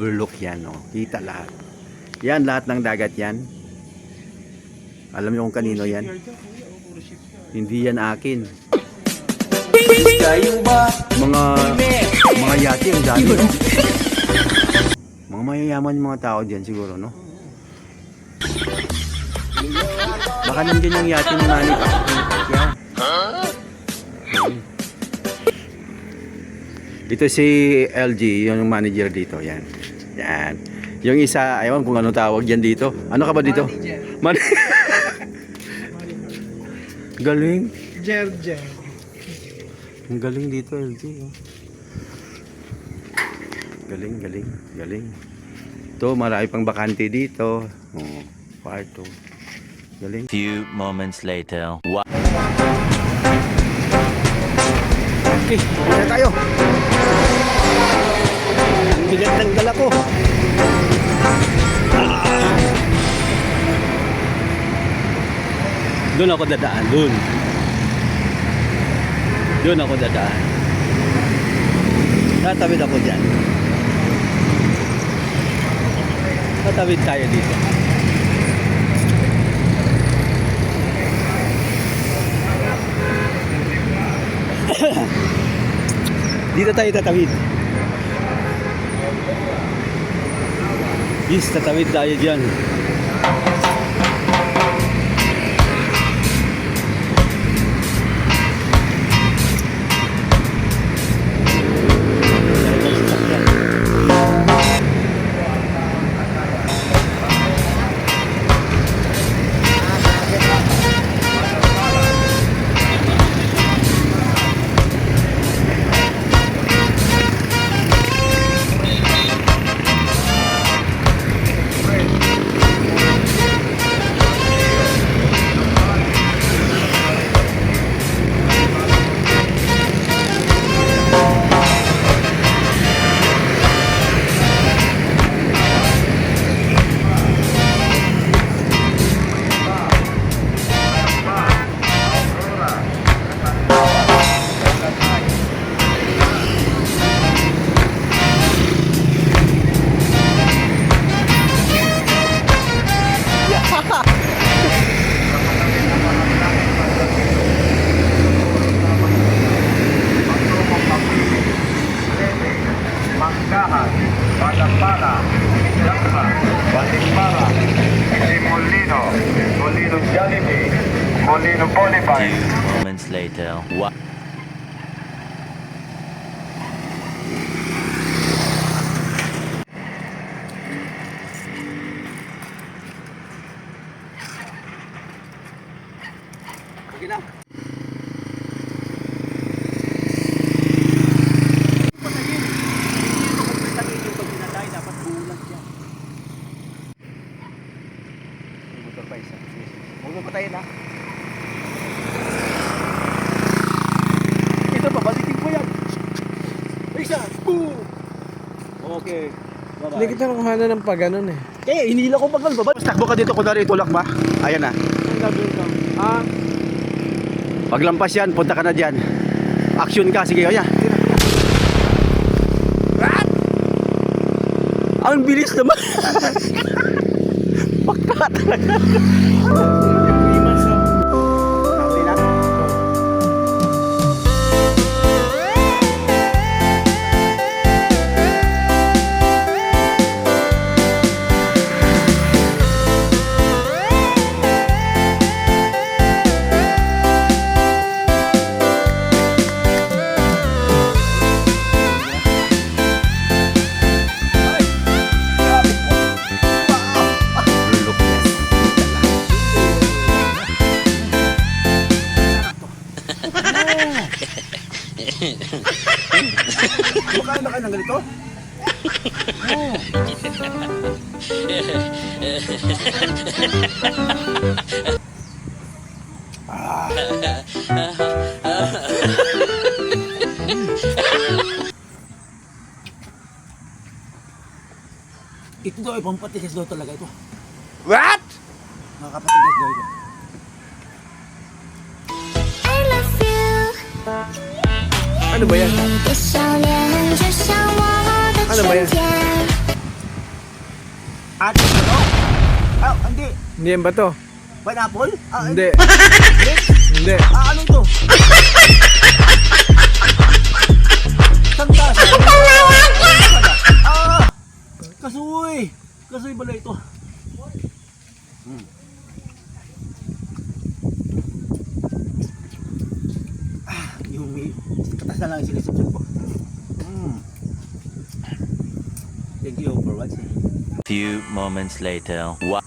Overlook yan, oh. Kita lahat. Yan, lahat ng dagat yan. Alam niyo kung kanino yan? Hindi yan akin. Mga mga yati ang dami? Mga mayayaman yung mga tao diyan siguro, no? Baka nandiyan yung yati ni Manny. Ito si LG, yun yung manager dito. Yan. Yan. Yung isa, ayaw kung ano tawag yan dito. Ano ka ba dito? Man Galing. Jer, jer. Ang galing dito, LG. oh. Galing, galing, galing. Ito, marami pang bakante dito. Oh, kwarto. Galing. Few moments later. Wa- Okay, tayo. Ang bigat ng dala ko. Ah. Doon ako dadaan, doon. Doon ako dadaan. Tatawid ako dyan. Tatawid tayo dito. Dito tayo tatawid. Yes, tatawid tayo dyan. Jollibee, Molino Bonifay, Few moments later. Wa- Okay na. Huwag mo patayin ha. Ito pa, balikin ko yan. Isa, boom! Okay. Hindi Bye-bye. kita nakuha na ng paganon eh. Kaya hinila ko bagal baba. Takbo ka dito kunwari itulak ba? Ayan na. Ah, Paglampas yan, punta ka na dyan. Action ka, sige kaya. Ang bilis naman. Talaga. Kumakain na kayo ng ganito? Ito daw ay pampatigas daw talaga ito. What? Nakakapatigas daw ito. Ano ba? Ano ba yan? At ano? oh, hindi. Hindi yan ba to? Pineapple? Ah, hindi. hindi. Ah, ano to? Santa. Ah! Kasuy! Kasuy bala ito. Hmm. Na lang yung sinisipsip ko. Mm. Thank you for watching. Few moments later. What?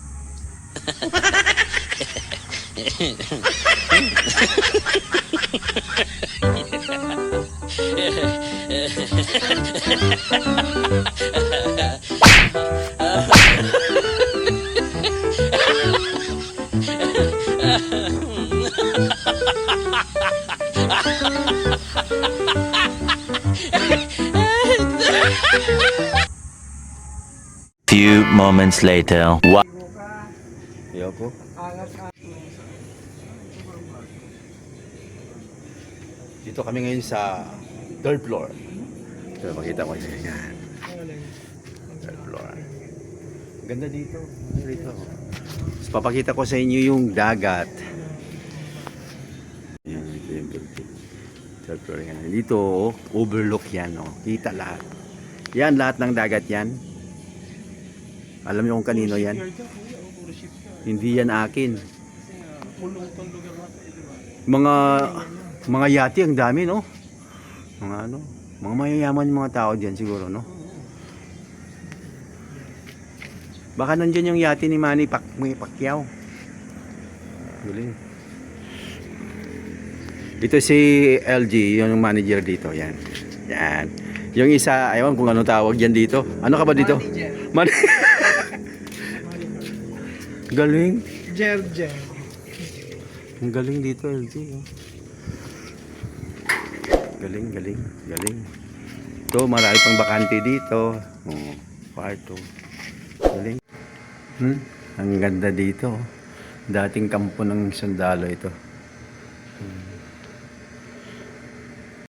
moments later. What? Ayoko. Dito kami ngayon sa third floor. Ito, makita ko yun. Yan. Third floor. Ganda dito. Dito. Tapos papakita ko sa inyo yung dagat. Third yan. Dito, oh, overlook yan. Oh. Kita lahat. Yan, lahat ng dagat yan. Alam niyo kung kanino yan? Hindi yan akin. Mga mga yati ang dami no. Mga ano, mga mayayaman yung mga tao diyan siguro no. Baka nandiyan yung yati ni Manny Pac may Pacquiao. Galing. Ito si LG, yun yung manager dito, yan. Yan. Yung isa, ayaw kung ano tawag yan dito. Ano ka ba dito? Man Galing. Jer, jer. Ang galing dito, LG. oh. Galing, galing, galing. Ito, marami pang bakante dito. Oh, kwarto. Galing. Hmm? Ang ganda dito. oh. Dating kampo ng sundalo ito. Hmm.